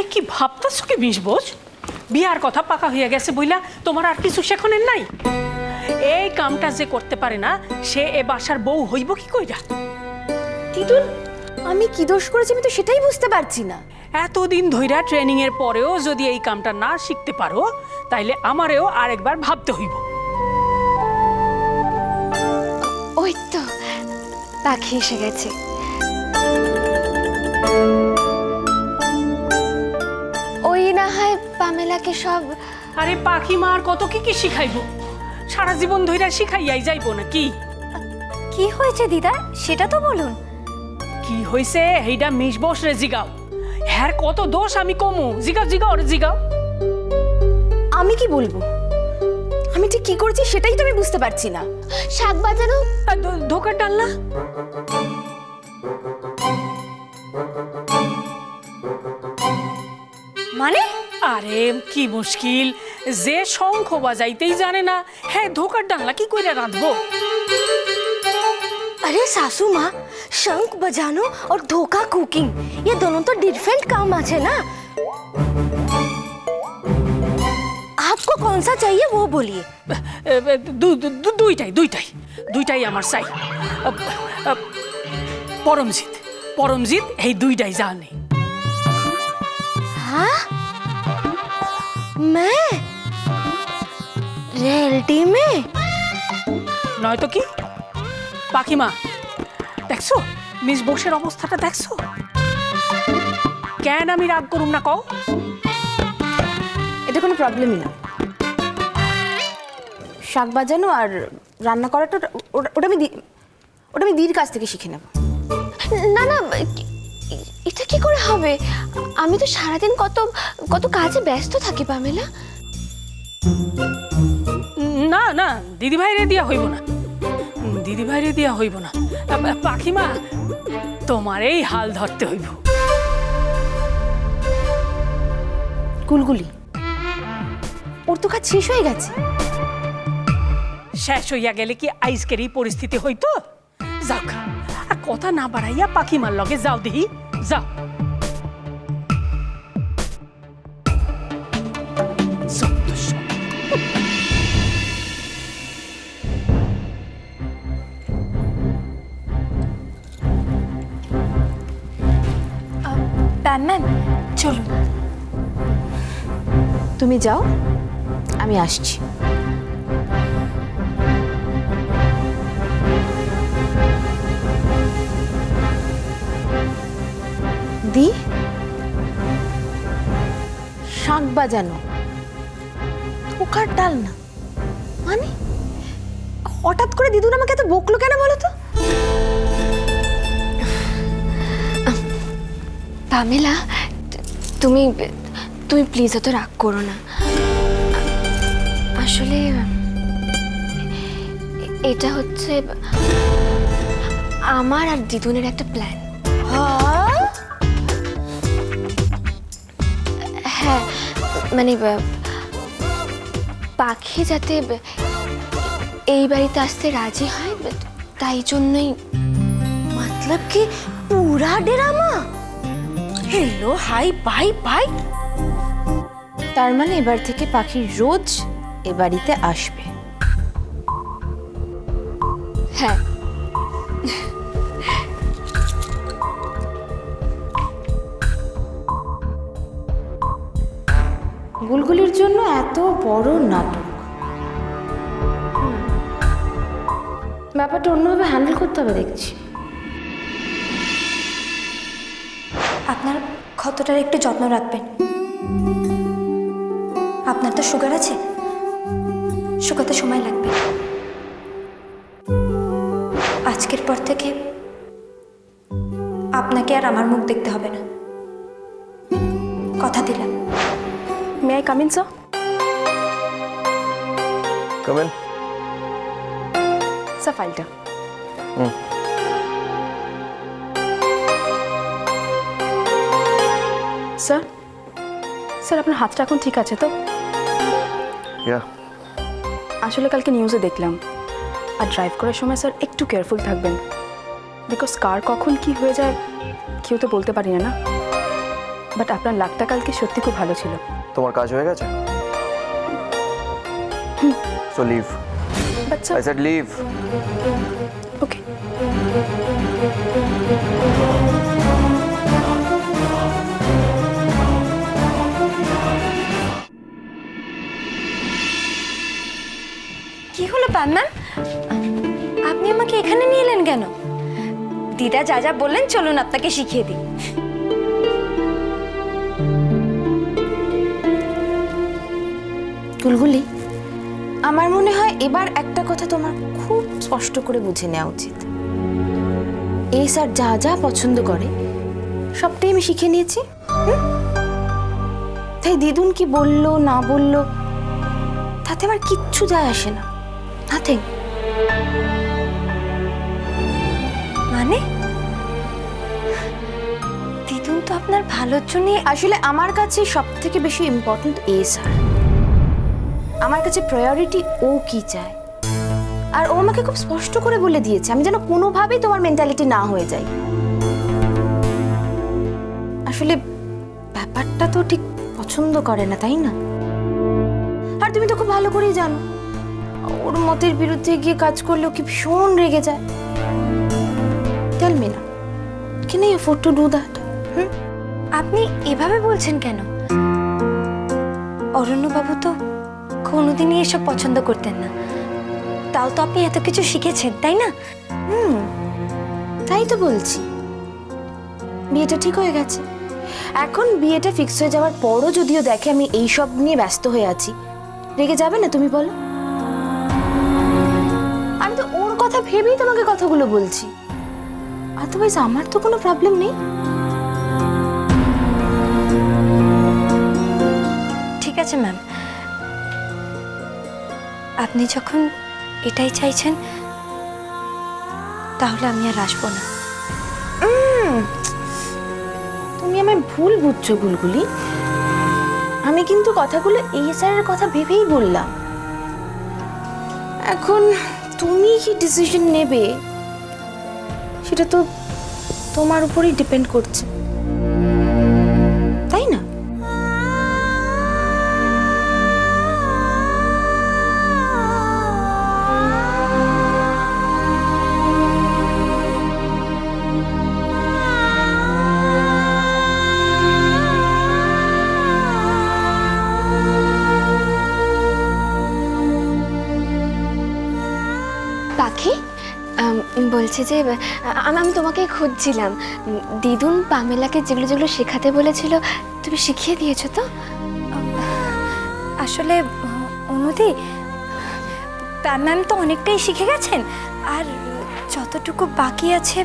আরে কি ভাবতাছ কি বিষ বোঝ? বিয়ার কথা পাকা হইয়া গেছে বইলা তোমার আর কিছু শেখনের নাই? এই কামটা যে করতে পারে না সে এ বাসার বউ হইব কি কইরা? তিতুল আমি কি দোষ করেছি আমি তো সেটাই বুঝতে পারছি না। এতদিন ধইরা ট্রেনিং এর পরেও যদি এই কামটা না শিখতে পারো তাইলে আমারেও আরেকবার ভাবতে হইব। ওই তো পাখি এসে গেছে। পামেলাকে সব আরে পাখি মা আর কত কি কি শিখাইবো? সারা জীবন ধইরা শিখাইয়াই যাইব না কি কি হয়েছে দিদা? সেটা তো বলুন। কি হইছে? এইটা মিস বস রে জিগাও। হ্যার কত দোষ আমি কমু? জিগাও জিগাও রে জিগাও। আমি কি বলব? আমি ঠিক কি করছি সেটাই তো আমি বুঝতে পারছি না। শাক বাজানো? আর ধো- ধোকার ডাল্লা মানে? আরে কি মুশকিল যে শঙ্খ বাজাইতেই জানে না হ্যাঁ ধোকার ডাল্লা কি কইরা রাঁধবো अरे सासू माँ शंख बजानो और धोखा कुकिंग ये दोनों तो डिफरेंट काम আছে না आपको कौन सा चाहिए वो बोलिए এ, এ, দু- দু- দু- দুইটাই দুইটাই দুইটাই আমার চাই আ, আ, পরমজিৎ পরমজিৎ এই দুইটাই জানে हाँ मैं? রিয়েলিটি মে নয়তো কি? পাখিমা দেখছ? মিস বোসের অবস্থাটা দেখছ? কেন আমি রাগ করুম না কও? এটা কোনো প্রবলেমই না। শাক বাজানো আর রান্না করাটা ওটা আমি ওটা আমি দিদির কাছ থেকে শিখে নেব। না না এটা কি করে হবে? আমি তো সারাদিন কত কত কাজে ব্যস্ত থাকি পামেলা। না না দিদি ভাইরে দিয়া হইব না। দিদি ভাইরে দিয়া হইব না। পাখিমা তোমার এই হাল ধরতে হইব। গুলগুলি ওর তো কাজ শেষ হয়ে গেছে। শেষ হইয়া গেলে কি আইসকের এই পরিস্থিতি হইতো? যাও আর কথা না বাড়াইয়া পাখিমার লগে যাও দিহি যাও যত সব। প্যাম ম্যাম চলুন তুমি যাও আমি আসছি দি? শাক বাজানো। ধোকার ডাল না। মানে? হঠাৎ করে দিদুন আমাকে এত বকলো কেন বলো তো? পামেলা, তুমি তুমি প্লিজ অত রাগ করো না। আসলে, এটা হচ্ছে, আমার আর দিদুনের একটা প্ল্যান হ্যাঁ মানে আহ, পাখি যাতে ব- এই বাড়িতে আসতে রাজি হয় তাই জন্যই मतलब कि पूरा drama hello hi bye bye তার মানে এবার থেকে পাখি রোজ এ বাড়িতে আসবে হ্যাঁ গুলগুলির জন্য এত বড় নাটক। ব্যাপারটা অন্যভাবে হ্যান্ডেল করতে হবে দেখছি। আপনার ক্ষতটার একটু যত্ন রাখবেন। আপনার তো সুগার আছে। শুকাতে সময় লাগবে। আজকের পর থেকে আপনাকে আর আমার মুখ দেখতে হবে না। কথা দিলাম। May I come in sir Come in. Sir ফাইলটা স্যার স্যার আপনার হাতটা এখন ঠিক আছে তো? Yeah. আসলে কালকে নিউজে দেখলাম। আর ড্রাইভ করার সময় স্যার একটু কেয়ারফুল থাকবেন। বিকজ কার কখন কি হয়ে যায় কেউ তো বলতে পারি না না? বাট আপনার লাকটা কালকে সত্যি খুব ভালো ছিল। তোমার কাজ হয়ে গেছে? So leave but I said leave okay কি হলো পান্না আপনি আমাকে এখানে নিয়ে এলেন কেন? দিদা যা যা বললেন চলুন আপনাকে শিখিয়ে দিই। গুলগুলি আমার মনে হয় এবার একটা কথা তোমার খুব স্পষ্ট করে বুঝে নেওয়া উচিত। এই স্যার যা যা পছন্দ করে সবটাই আমি শিখে নিয়েছি? তাই দিদুন কি বলল না বলল তাতে আমার কিচ্ছু যায় আসে না। নাথিং মানে? দিদুন তো আপনার ভালোর জন্যই আসলে আমার কাছে সব থেকে বেশি ইম্পর্ট্যান্ট এ স্যার। আমার কাছে প্রায়োরিটি ও কি চায়? আর ও আমাকে খুব স্পষ্ট করে বলে দিয়েছে, আমি যেন কোনোভাবেই তোমার মেন্টালিটি না হয়ে যাই। আসলে ব্যাপারটা তো ঠিক পছন্দ করে না, তাই না? আর তুমি তো খুব ভালো করেই জানো, ওর মতের বিরুদ্ধে গিয়ে কাজ করলেও কি ভীষণ রেগে যায়। টেল মি না can I afford to do that আপনি এভাবে বলছেন কেন? অরণ্যবাবু তো কোনোদিনই এসব পছন্দ করতেন না। তাও তো আপনি এত কিছু শিখেছেন তাই না? হুম তাই তো বলছি। বিয়েটা ঠিক হয়ে গেছে। এখন বিয়েটা ফিক্স হয়ে যাওয়ার পরও যদিও দেখে আমি এই সব নিয়ে ব্যস্ত হয়ে আছি রেগে যাবে না তুমি বলো? আমি তো ওর কথা ভেবেই তোমাকে কথাগুলো বলছি। আদারওয়াইজ আমার তো কোনো প্রবলেম নেই। ঠিক আছে ম্যাম আপনি যখন এটাই চাইছেন, তাহলে আমি আর আসব না। তুমি আমায় ভুল বুঝছ গুলগুলি আমি কিন্তু কথাগুলো এই স্যারের কথা ভেবেই বললাম। এখন তুমি কি ডিসিশন নেবে, সেটা তো তোমার উপরেই ডিপেন্ড করছে। বলছে যে আমি আমি তোমাকে খুঁজছিলাম। দিদুন পামেলাকে যেগুলো যেগুলো শেখাতে বলেছিল তুমি শিখিয়ে দিয়েছ তো? আসলে অনুদি ম্যাম তো অনেকটাই শিখে গেছেন। আর যতটুকু বাকি আছে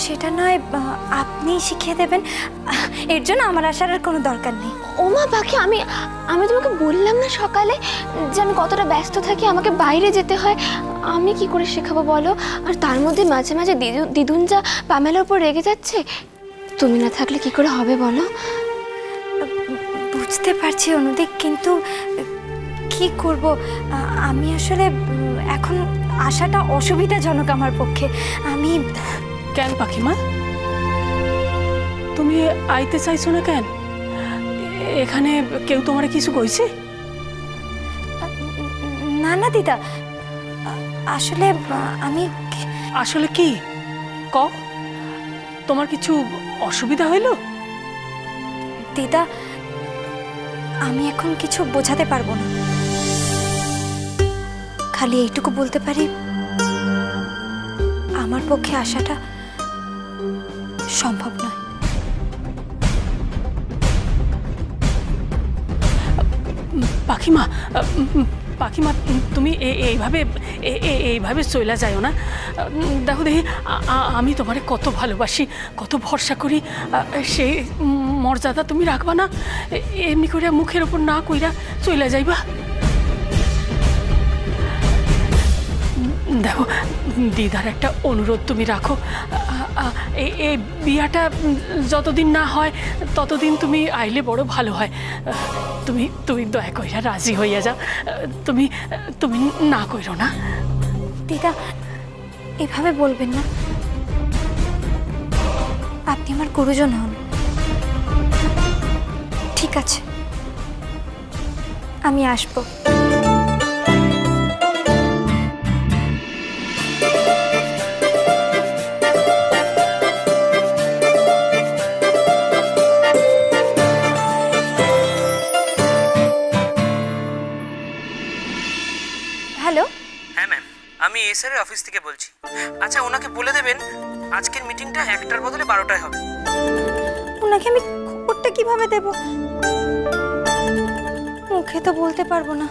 সেটা নয় আপনি শিখিয়ে দেবেন। এর জন্য আমার আসার আর কোনো দরকার নেই। ওমা পাখি আমি আমি তোমাকে বললাম না সকালে যে আমি কতটা ব্যস্ত থাকি আমাকে বাইরে যেতে হয়। আমি কি করে শেখাবো বলো? আর তার মধ্যে মাঝে মাঝে দিদু দিদুন যা পামেলার উপর রেগে যাচ্ছে। তুমি না থাকলে কি করে হবে বলো? বুঝতে পারছি অনুদিক কিন্তু কি করব? আমি আসলে এখন আসাটা অসুবিধাজনক আমার পক্ষে। আমি কেন পাখিমা তুমি আইতে চাইছো না কেন? এখানে কেউ তোমার কিছু কইছে? না না দিদা আসলে আমি আসলে কি? ক? তোমার কিছু অসুবিধা হইল? দিদা আমি এখন কিছু বোঝাতে পারব না। খালি এইটুকু বলতে পারি আমার পক্ষে আসাটা সম্ভব নয়। পাখিমা পাখিমা তুমি এ- এইভাবে এইভাবে চইলা যাও না। দেখো দেখি আমি তোমারে কত ভালোবাসি, কত ভরসা করি সেই মর্যাদা তুমি রাখবা না এমনি করে মুখের ওপর না কইরা চইলা যাইবা। দেখো, দিদার একটা অনুরোধ তুমি রাখো এই বিয়াটা যতদিন না হয়, ততদিন তুমি আইলে বড় ভালো হয়। তুমি তুমি দয়া কইরা রাজি হইয়া যাও। তুমি তুমি না কইরো না। দিদা, এভাবে বলবেন না। আপনি আমার গুরুজন হন। ঠিক আছে। আমি আসব। বলে দেবেন, আজকের মিটিংটা একটার বদলে বারোটায় হবে। ওনাকে আমি খবরটা কীভাবে দেব? মুখে তো বলতে পারব না।